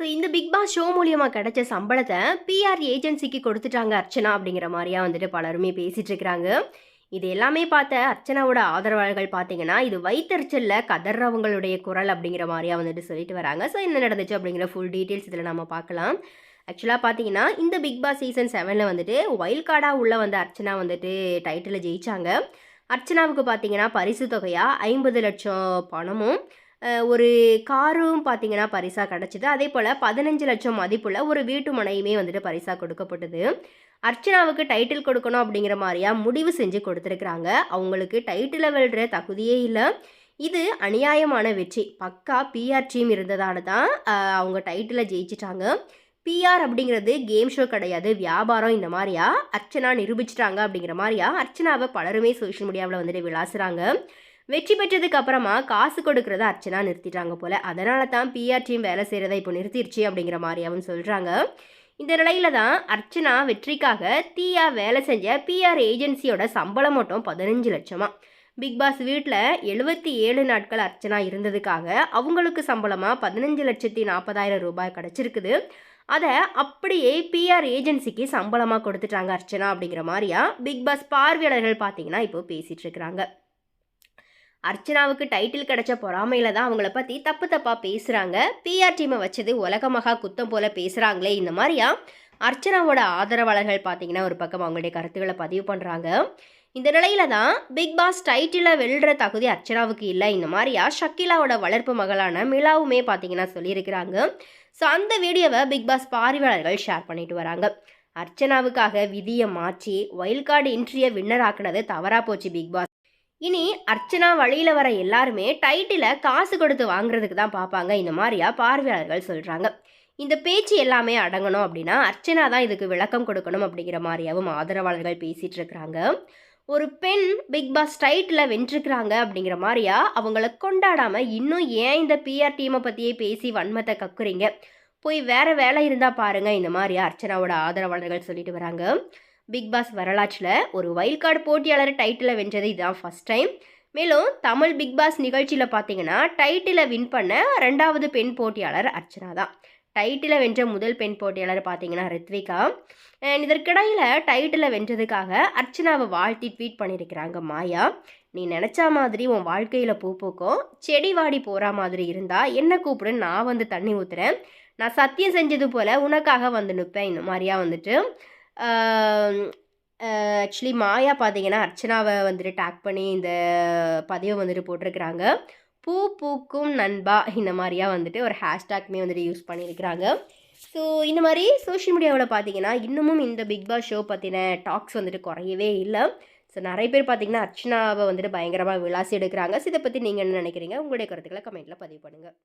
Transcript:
So இந்த big Boss show மூலியமாக கிடைச்ச சம்பளத்தை பிஆர் ஏஜென்சிக்கு கொடுத்துட்டாங்க அர்ச்சனா அப்படிங்கிற மாதிரியா வந்துட்டு பலருமே பேசிட்டு இருக்கிறாங்க இது எல்லாமே பார்த்த அர்ச்சனாவோட ஆதரவாளர்கள் பார்த்தீங்கன்னா இது வைத்தறிச்சலில் கதறவங்களுடைய குரல் அப்படிங்கிற மாதிரியா வந்துட்டு சொல்லிட்டு வராங்க. ஸோ என்ன நடந்துச்சு அப்படிங்கிற ஃபுல் டீட்டெயில்ஸ் இதில் நம்ம பார்க்கலாம். ஆக்சுவலாக பார்த்தீங்கன்னா இந்த பிக் பாஸ் சீசன் செவனில் வந்துட்டு ஒயில் கார்டாக உள்ள வந்த அர்ச்சனா வந்துட்டு டைட்டிலில் ஜெயிச்சாங்க. அர்ச்சனாவுக்கு பார்த்தீங்கன்னா பரிசு தொகையாக ஐம்பது லட்சம் பணமும் ஒரு காரும் பார்த்தீங்கன்னா பரிசாக கிடச்சிது. அதே போல் பதினஞ்சு லட்சம் மதிப்புள்ள ஒரு வீட்டு மனையுமே வந்துட்டு பரிசாக கொடுக்கப்பட்டது. அர்ச்சனாவுக்கு டைட்டில் கொடுக்கணும் அப்படிங்கிற மாதிரியா முடிவு செஞ்சு கொடுத்துருக்குறாங்க. அவங்களுக்கு டைட்டில் வெல்ற தகுதியே இல்லை. இது அநியாயமான வெற்றி. பக்கா பிஆர் டீம் இருந்ததால தான் அவங்க டைட்டிலை ஜெயிச்சிட்டாங்க. பிஆர் அப்படிங்கிறது கேம் ஷோ கிடையாது வியாபாரம் இந்த மாதிரியா? அர்ச்சனா நிரூபிச்சிட்டாங்க அப்படிங்கிற மாதிரியா? அர்ச்சனாவை பலருமே சோஷியல் மீடியாவில் வந்துட்டு விளாசுறாங்க. வெற்றி பெற்றதுக்கு அப்புறமா காசு கொடுக்கறத அர்ச்சனா நிறுத்திட்டாங்க போல. அதனால தான் பிஆர் டீம் வேலை செய்கிறத இப்போ நிறுத்திடுச்சு அப்படிங்கிற மாதிரியாவும் சொல்கிறாங்க இந்த நிலையில தான் அர்ச்சனா வெற்றிக்காக தீயா வேலை செஞ்ச பிஆர் ஏஜென்சியோட சம்பளம் மட்டும் பதினஞ்சு லட்சமா. பிக் பாஸ் வீட்டில் எழுபத்தி ஏழு நாட்கள் அர்ச்சனா இருந்ததுக்காக அவங்களுக்கு சம்பளமாக பதினஞ்சு லட்சத்தி நாற்பதாயிரம் ரூபாய் கிடச்சிருக்குது. அதை அப்படியே பிஆர் ஏஜென்சிக்கு சம்பளமாக கொடுத்துட்டாங்க அர்ச்சனா அப்படிங்கிற மாதிரியா பிக் பாஸ் பார்வையாளர்கள் பார்த்தீங்கன்னா இப்போ பேசிகிட்டு இருக்கிறாங்க. அர்ச்சனாவுக்கு டைட்டில் கிடைச்ச பொறாமையில தான் அவங்கள பற்றி தப்பு தப்பாக பேசுகிறாங்க பிஆர் டீமை வச்சது உலகமாக குத்தம் போல பேசுகிறாங்களே இந்த மாதிரியா? அர்ச்சனாவோட ஆதரவாளர்கள் பார்த்தீங்கன்னா ஒரு பக்கம் அவங்களுடைய கருத்துக்களை பதிவு பண்ணுறாங்க இந்த நிலையில தான் பிக் பாஸ் டைட்டிலை வெல்ற தகுதி அர்ச்சனாவுக்கு இல்லை இந்த மாதிரியா? ஷக்கிலாவோட வளர்ப்பு மகளான மிலாவுமே பார்த்தீங்கன்னா சொல்லியிருக்கிறாங்க. ஸோ அந்த வீடியோவை பிக் பாஸ் பார்வையாளர்கள் ஷேர் பண்ணிட்டு வராங்க. அர்ச்சனாவுக்காக விதியை மாற்றி ஒயில்ட் கார்டு இன்ட்ரியை வின்னர் ஆக்குனது தவறா போச்சு பிக் பாஸ் இனி அர்ச்சனா வழியில் வர எல்லாருமே டைட்டிலை காசு கொடுத்து வாங்குறதுக்கு தான் பார்ப்பாங்க. இந்த மாதிரியா பார்வையாளர்கள் சொல்கிறாங்க இந்த பேச்சு எல்லாமே அடங்கணும் அப்படின்னா அர்ச்சனா தான் இதுக்கு விளக்கம் கொடுக்கணும் அப்படிங்கிற மாதிரியாவும் ஆதரவாளர்கள் பேசிகிட்டு இருக்கிறாங்க. ஒரு பெண் பிக் பாஸ் டைட்டில் வென்றிருக்கிறாங்க அப்படிங்கிற மாதிரியா அவங்கள கொண்டாடாமல் இன்னும் ஏன் இந்த பிஆர் டீமை பற்றியே பேசி வன்மத்தை கக்குறீங்க? போய் வேற வேலை இருந்தால் பாருங்கள் இந்த மாதிரியா அர்ச்சனாவோட ஆதரவாளர்கள் சொல்லிட்டு வராங்க. பிக் பாஸ் வரலாற்றில் ஒரு வைல்ட் கார்டு போட்டியாளர் டைட்டிலை வென்றது இதுதான் ஃபர்ஸ்ட் டைம் மேலும் தமிழ் பிக் பாஸ் நிகழ்ச்சியில் பார்த்தீங்கன்னா டைட்டிலை வின் பண்ண ரெண்டாவது பெண் போட்டியாளர் அர்ச்சனா தான். டைட்டிலை வென்ற முதல் பெண் போட்டியாளர் பார்த்தீங்கன்னா ரித்விகா. இதற்கிடையில் டைட்டிலை வென்றதுக்காக அர்ச்சனாவை வாழ்த்தி ட்வீட் பண்ணியிருக்கிறாங்க மாயா. நீ நினச்சா மாதிரி உன் வாழ்க்கையில் பூ பூக்கும். செடி வாடி போகிற மாதிரி இருந்தால் என்ன கூப்பிடு நான் வந்து தண்ணி ஊற்றுறேன் நான் சத்தியம் செஞ்சது போல் உனக்காக வந்து நிற்பேன் இந்த மாதிரியா வந்துட்டு ஆக்சுவலி மாயா பார்த்தீங்கன்னா அர்ச்சனாவை வந்துட்டு டேக் பண்ணி இந்த பதிவை வந்துட்டு போட்டிருக்கிறாங்க. பூ பூக்கும் நண்பா இந்த மாதிரியா வந்துட்டு ஒரு ஹேஷ்டேக்மே வந்துட்டு யூஸ் பண்ணியிருக்கிறாங்க. ஸோ இந்த மாதிரி சோஷியல் மீடியாவில் பார்த்தீங்கன்னா இன்னமும் இந்த பிக் பாஸ் ஷோ பற்றின டாக்ஸ் வந்துட்டு குறையவே இல்லை. ஸோ நிறைய பேர் பார்த்தீங்கன்னா அர்ச்சனாவை வந்துட்டு பயங்கரமாக விளாசி எடுக்கிறாங்க. ஸோ இதை பற்றி நீங்கள் என்ன நினைக்கிறீங்க? உங்களுடைய கருத்துக்களை கமெண்ட்டில் பதிவு பண்ணுங்கள்